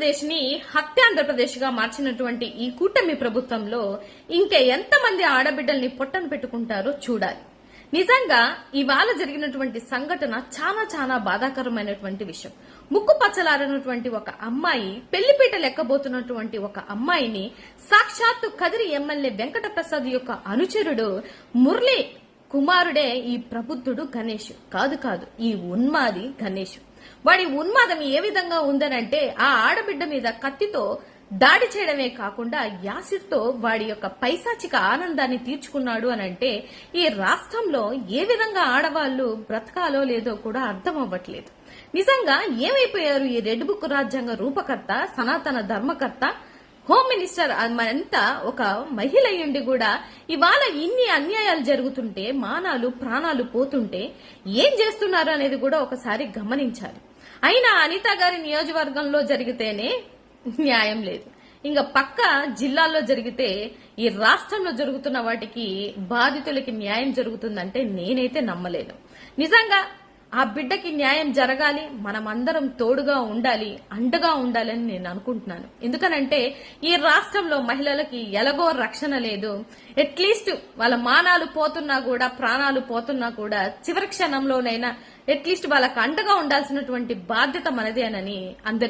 ఆంధ్రప్రదేశ్ని హత్యాంధ్రప్రదేశ్గా మార్చినటువంటి ఈ కూటమి ప్రభుత్వంలో ఇంకా ఎంతమంది ఆడబిడ్డల్ని పొట్టను పెట్టుకుంటారో చూడాలి. నిజంగా ఇవాళ జరిగినటువంటి సంఘటన చాలా చాలా బాధాకరమైనటువంటి విషయం. ముక్కు పచ్చలారినటువంటి ఒక అమ్మాయి పెళ్ళిపీట లెక్కబోతున్నటువంటి ఒక అమ్మాయిని సాక్షాత్తు కదిరి ఎమ్మెల్యే వెంకట ప్రసాద్ యొక్క అనుచరుడు మురళి కుమారుడే ఈ ప్రబుద్ధుడు గణేష్. కాదు కాదు ఈ ఉన్మాది గణేష్. వాడి ఉన్మాదం ఏ విధంగా ఉందనంటే ఆ ఆడబిడ్డ మీద కత్తితో దాడి చేయడమే కాకుండా యాసిడ్తో వాడి యొక్క పైశాచిక ఆనందాన్ని తీర్చుకున్నాడు అని అంటే ఈ రాష్ట్రంలో ఏ విధంగా ఆడవాళ్ళు బ్రతకాలో లేదో కూడా అర్థం అవ్వట్లేదు నిజంగా ఏమైపోయారు ఈ రెడ్ బుక్ రాజ్యాంగ రూపకర్త సనాతన ధర్మకర్త? మినిస్టర్ అంతా ఒక మహిళ అయ్యుండి కూడా ఇవాళ ఇన్ని అన్యాయాలు జరుగుతుంటే మానాలు ప్రాణాలు పోతుంటే ఏం చేస్తున్నారు అనేది కూడా ఒకసారి గమనించాలి. అయినా అనిత గారి నియోజకవర్గంలో జరిగితేనే న్యాయం లేదు. ఇంకా పక్క జిల్లాల్లో జరిగితే ఈ రాష్ట్రంలో జరుగుతున్న వాటికి బాధితులకి న్యాయం జరుగుతుందంటే నేనైతే నమ్మలేను నిజంగా ఆ బిడ్డకి న్యాయం జరగాలి మనమందరం తోడుగా ఉండాలి అండగా ఉండాలని నేను అనుకుంటున్నాను. ఎందుకనంటే ఈ రాష్ట్రంలో మహిళలకి ఎలాగో రక్షణ లేదు. అట్లీస్ట్ వాళ్ళ మానాలు పోతున్నా కూడా ప్రాణాలు పోతున్నా కూడా చివరి క్షణంలోనైనా అట్లీస్ట్ వాళ్ళకి అండగా ఉండాల్సినటువంటి బాధ్యత మనదేనని అందరికీ